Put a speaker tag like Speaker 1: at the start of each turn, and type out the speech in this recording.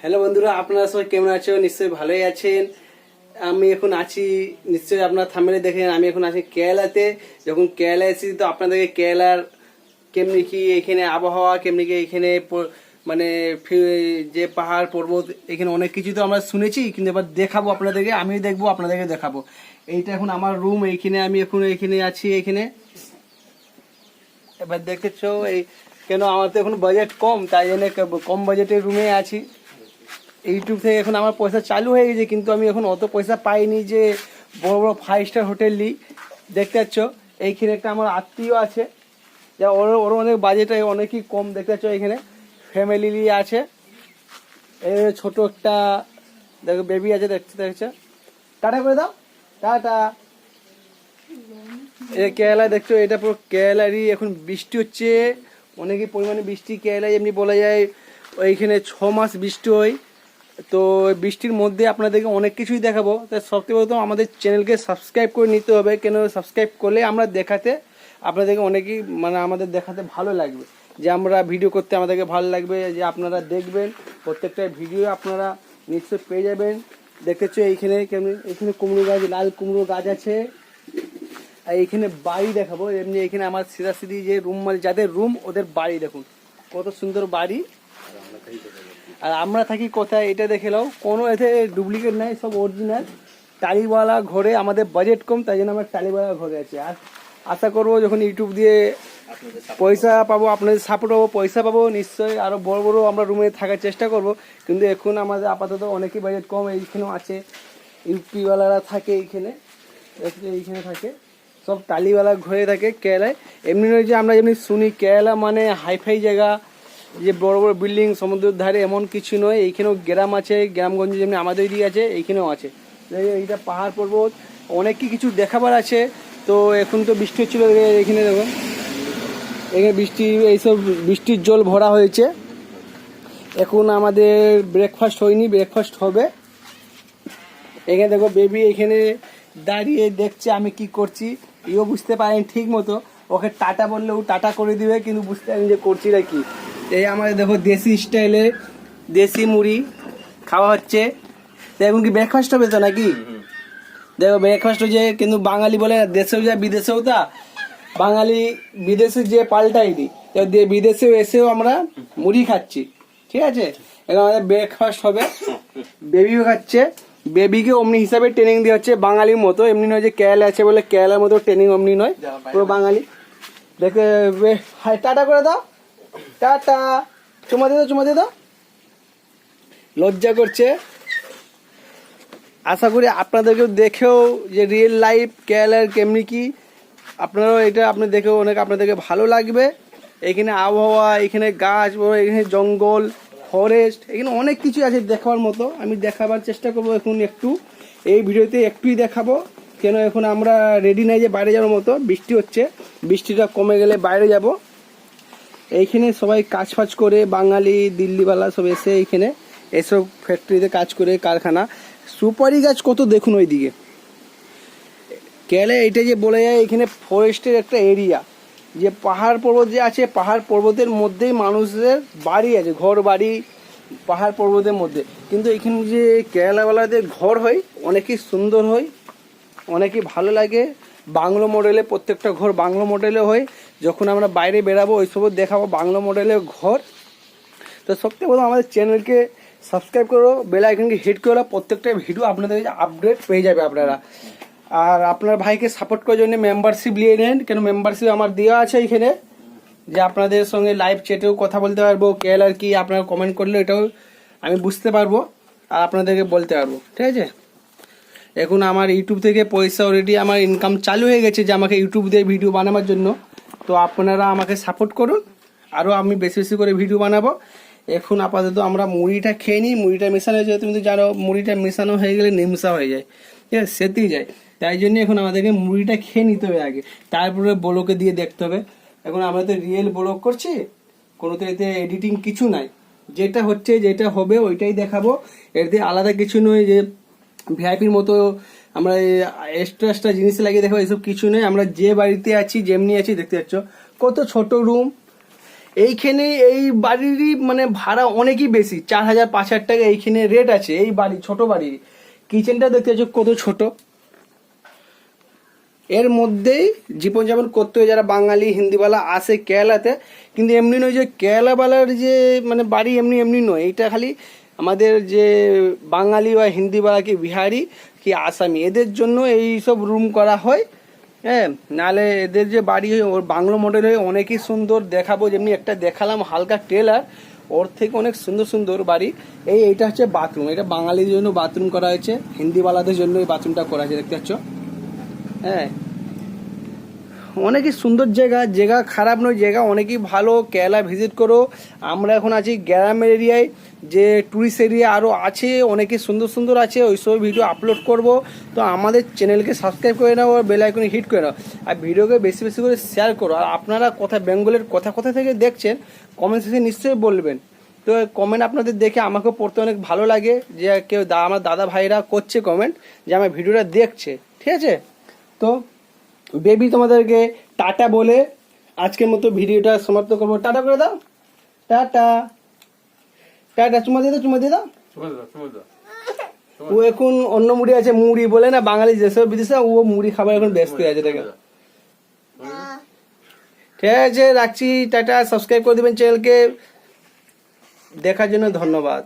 Speaker 1: Hello বন্ধুরা, আপনারা সবাই কেমন আছো নিশ্চয়ই ভালোই আছেন। আমি এখন আছি, নিশ্চয়ই আপনার থামেলে দেখেন আমি এখন আছি কেরালাতে। যখন কেরালা এসেছি তো আপনাদেরকে কেরালার কেমনি কি এখানে আবহাওয়া, কেমনি কি এখানে মানে যে পাহাড়, পর্বত, এখানে অনেক কিছু তো আমরা শুনেছি, কিন্তু এবার দেখাবো আপনাদেরকে, আমিও দেখব আপনাদেরকে দেখাবো। এইটা এখন আমার রুম এইখানে আমি এখন এখানে আছি, এখানে। এবার দেখেছ এই কেন আমার তো এখন বাজেট কম, তাই জন্য কম বাজেটের রুমে আছি। ইউটিউব থেকে এখন আমার পয়সা চালু হয়ে গেছে, কিন্তু আমি এখন অত পয়সা পাইনি যে বড় বড় ফাইভ স্টার হোটেল নিই দেখতে পাচ্ছ, এইখানে একটা আমার আত্মীয় আছে। যা ওর ওর অনেক বাজেট অনেকই কম, দেখতে পাচ্ছ এখানে ফ্যামিলি নিয়ে আছে। এই ছোট একটা, দেখো বেবি আছে, দেখতে দেখছ টাটা করে দাও। টাটা। এই কেরালা, দেখছ, এটা পুরো কেরালারই এখন বৃষ্টি হচ্ছে। অনেকই পরিমাণে বৃষ্টি, কেরালায় এমনি বলা যায়, ওইখানে ছ মাস বৃষ্টি হয়। তো বৃষ্টির মধ্যে আপনাদেরকে অনেক কিছুই দেখাবো। তাই সবথেকে প্রথম আমাদের চ্যানেলকে সাবস্ক্রাইব করে নিতে হবে। কেন সাবস্ক্রাইব করলে আমরা দেখাতে, আপনাদেরকে অনেকেই মানে আমাদের দেখাতে ভালো লাগবে। যে আমরা ভিডিও করতে আমাদেরকে ভালো লাগবে, যে আপনারা দেখবেন, প্রত্যেকটা ভিডিও আপনারা নিশ্চয়ই পেয়ে যাবেন। দেখতেছো এইখানে কেমন এখানে কুমড়ো গাছ, লাল কুমড়ো গাছ আছে। আর এইখানে বাড়ি দেখাবো। এমনি এখানে আমার সিধা সিধি যে রুম মানে যাদের রুম, ওদের বাড়ি দেখুন। কত সুন্দর বাড়ি। আর আমরা থাকি কোথায়, এটা দেখে নাও। কোনো এতে ডুপ্লিকেট নাই, সব অরিজিনাল টালিওয়ালা ঘরে আমাদের বাজেট কম, তাই জন্য আমরা টালিওয়ালা ঘরে আছি। আর আশা করব যখন ইউটিউব দিয়ে পয়সা পাবো, আপনাদের সাপোর্ট পাবো পয়সা পাবো, নিশ্চয়ই আরও বড় বড় আমরা রুমে থাকার চেষ্টা করব। কিন্তু এখন আমাদের আপাতত অনেকই বাজেট কম, এইখানেও আছে। ইউপিওয়ালারা থাকে এইখানে এইখানে থাকে। সব টালিওয়ালা ঘরে থাকে, কেরালায়। এমনি নয় যে আমরা যেমনি শুনি, কেরালা মানে হাইফাই জায়গা। যে বড় বড় বিল্ডিং সমুদ্রের ধারে এমন কিছু নয়, এইখানেও গ্রাম আছে, গ্রামগঞ্জে যেমনি আমাদের এদিকে আছে, এইখানেও আছে। এইটা পাহাড় পর্বত অনেক কিছু দেখাবার আছে। তো এখন তো বৃষ্টি হচ্ছিল, এখানে দেখো এখানে বৃষ্টি, এইসব বৃষ্টির জল ভরা হয়েছে। এখন আমাদের ব্রেকফাস্ট হয়নি ব্রেকফাস্ট হবে। এখানে দেখো বেবি এখানে দাঁড়িয়ে দেখছে আমি কি করছি। ইও বুঝতে পারেন ঠিক মতো ওকে টাটা বললে ও টাটা করে দিবে, কিন্তু বুঝতে পারেন যে করছি না কি। এই আমাদের দেখো দেশি স্টাইলে দেশি মুড়ি খাওয়া হচ্ছে। তো এখন কি ব্রেকফাস্ট হবে তো নাকি? দেখো ব্রেকফাস্ট হচ্ছে কিন্তু বাঙালি বলে দেশেও যায়, বিদেশেও তা। বাঙালি বিদেশে যে পাল্টাইনি তো দে- বিদেশেও এসেও আমরা মুড়ি খাচ্ছি, ঠিক আছে? এখন আমাদের ব্রেকফাস্ট হবে। বেবিও খাচ্ছে। বেবিকে অমনি হিসাবে ট্রেনিং দেওয়া হচ্ছে, বাঙালির মতো। এমনি নয় যে কেরালা আছে বলে কেরালার মতো ট্রেনিং অমনি নয়, পুরো বাঙালি। দেখে টাটা করে দাও। টাটা। চুমা দিয়ে দাও, চুমা দিয়ে দাও। লজ্জা করছে। আশা করি আপনাদেরকেও দেখেও যে রিয়েল লাইফ কেরালার কেমনি কি। আপনারাও এটা আপনি দেখেও অনেক আপনাদেরকে ভালো লাগবে। এখানে আবহাওয়া, এখানে গাছ, এখানে জঙ্গল ফরেস্ট এখানে অনেক কিছু আছে দেখাবার মতো। আমি দেখাবার চেষ্টা করব এখন একটু। এই ভিডিওতে একটুই দেখাবো। কেন এখন আমরা রেডি নাই যে বাইরে যাওয়ার মতো। বৃষ্টি হচ্ছে। বৃষ্টিটা কমে গেলে বাইরে যাব। এইখানে সবাই কাজ ফাজ করে, বাঙালি, দিল্লিওয়ালা সব এসে এইখানে এসব ফ্যাক্টরিতে কাজ করে, কারখানা। সুপারি গাছ কত দেখুন ওইদিকে। কেলে এটা যে বলে যায় এখানে ফরেস্টের একটা এরিয়া যে পাহাড় পর্বত যে আছে, পাহাড় পর্বতের মধ্যেই মানুষদের বাড়ি আছে, ঘর বাড়ি, পাহাড় পর্বতের মধ্যে। কিন্তু এখানে যে কেরালাওয়ালাদের ঘর হয়, অনেকই সুন্দর হয়, অনেকই ভালো লাগে। বাংলো মডেলে প্রত্যেকটা ঘর বাংলো মডেলে হয়। যখন আমরা বাইরে বেরাবো ওইসবও দেখাবো বাংলো মডেলের ঘর। তো সবথেকে প্রথম আমাদের চ্যানেলকে সাবস্ক্রাইব করো বেল আইকনকে হিট করো, প্রত্যেকটা ভিডিও আপনাদের আপডেট পেয়ে যাবে আপনারা। আর আপনার ভাইকে সাপোর্ট করার জন্য মেম্বারশিপ নিয়ে নেন, কেন মেম্বারশিপ আমার দেওয়া আছে এখানে। যে আপনাদের সঙ্গে লাইভ চ্যাটেও কথা বলতে পারব কেল আর কি আপনারা কমেন্ট করলে এটাও আমি বুঝতে পারব, আর আপনাদেরকে বলতে পারব। ঠিক আছে? এখন আমার ইউটিউব থেকে পয়সা অলরেডি আমার ইনকাম চালু হয়ে গেছে যে আমাকে ইউটিউব দিয়ে ভিডিও বানাবার জন্য। তো আপনারা আমাকে সাপোর্ট করুন। আরও আমি বেশি বেশি করে ভিডিও বানাবো। এখন আপাতত আমরা মুড়িটা খেয়ে নিই। মুড়িটা মেশানো হয়েছে তুমি তো জানো, মুড়িটা মেশানো হয়ে গেলে নিমসা হয়ে যায়। ঠিক আছে, সেতেই যায়। তাই জন্য এখন আমাদেরকে মুড়িটা খেয়ে নিতে হবে আগে। তারপরে বলোকে দিয়ে দেখতে হবে। এখন আমরা তো রিয়েল ব্লগ করছি। কোনো তো এতে এডিটিং কিছু নাই। যেটা হচ্ছে, যেটা হবে, ওইটাই দেখাবো। এতে আলাদা কিছু নয় যে ভিআইপির মতো আমরা এক্সট্রা এক্সট্রা জিনিস লাগিয়ে দেখো, এসব কিছু নেই। আমরা যে বাড়িতে আছি, যেমনি আছি, দেখতে পাচ্ছ। কত ছোট রুম এইখানে এই বাড়িরই মানে ভাড়া অনেকই বেশি। চার হাজার, পাঁচ হাজার টাকা এইখানে রেট আছে, এই বাড়ি, ছোট বাড়ি। কিচেনটা দেখতে পাচ্ছ, কত ছোট। এর মধ্যেই জীবনযাপন করতে হয়, যারা বাঙালি, হিন্দিওয়ালা আসে কেরালাতে। কিন্তু এমনি নয় যে, কেরালাওয়ালার যে মানে বাড়ি এমনি এমনি নয় এটা খালি আমাদের যে বাঙালি বা হিন্দিওয়ালা কি বিহারি, কি আসামি, এদের জন্য এই সব রুম করা হয়। হ্যাঁ নাহলে এদের যে বাড়ি হয়, ওর বাংলো মডেল হয়ে অনেকই সুন্দর দেখাবো। যেমনি একটা দেখালাম হালকা ট্রেলার ওর থেকে অনেক সুন্দর সুন্দর বাড়ি। এই এইটা হচ্ছে বাথরুম এটা বাঙালির জন্য বাথরুম করা হয়েছে, হিন্দিওয়ালাদের জন্য এই বাথরুমটা করা হয়েছে, দেখতে পাচ্ছ? হ্যাঁ অনেকই সুন্দর জায়গা জায়গা খারাপ নয়, জায়গা অনেকই ভালো। কেরালা ভিজিট করো। আমরা এখন আছি গ্রামের এরিয়ায় যে ট্যুরিস্ট এরিয়া আরও আছে, অনেকই সুন্দর সুন্দর আছে, ওই সব ভিডিও আপলোড করব। তো আমাদের চ্যানেলকে সাবস্ক্রাইব করে নাও, আর বেল আইকনে হিট করে নাও। আর ভিডিওকে বেশি বেশি করে শেয়ার করো। আর আপনারা কথা বেঙ্গলের কথা কথা থেকে দেখছেন কমেন্ট সেকশনে নিশ্চয়ই বলবেন। তো কমেন্ট আপনাদের দেখে আমাকেও পড়তে অনেক ভালো লাগে, যে কেউ দা, আমার দাদা ভাইরা করছে কমেন্ট যে আমার ভিডিওটা দেখছে। ঠিক আছে? তো বেবি তোমাদেরকে টাটা বলে আজকের মতো ভিডিওটা সমাপ্ত করব। টাটা করে দাও। টাটা। টাটা চুমা দিয়ে দাও চুমা দিয়ে দাও। ও এখন অন্য মুড়ি আছে মুড়ি বলে না বাঙালি যেসব বিদেশে ও মুড়ি খাবার এখন ব্যস্ত আছে দেখে। ঠিক আছে রাখছি টাটা সাবস্ক্রাইব করে দেবেন চ্যানেলকে। দেখার জন্য ধন্যবাদ।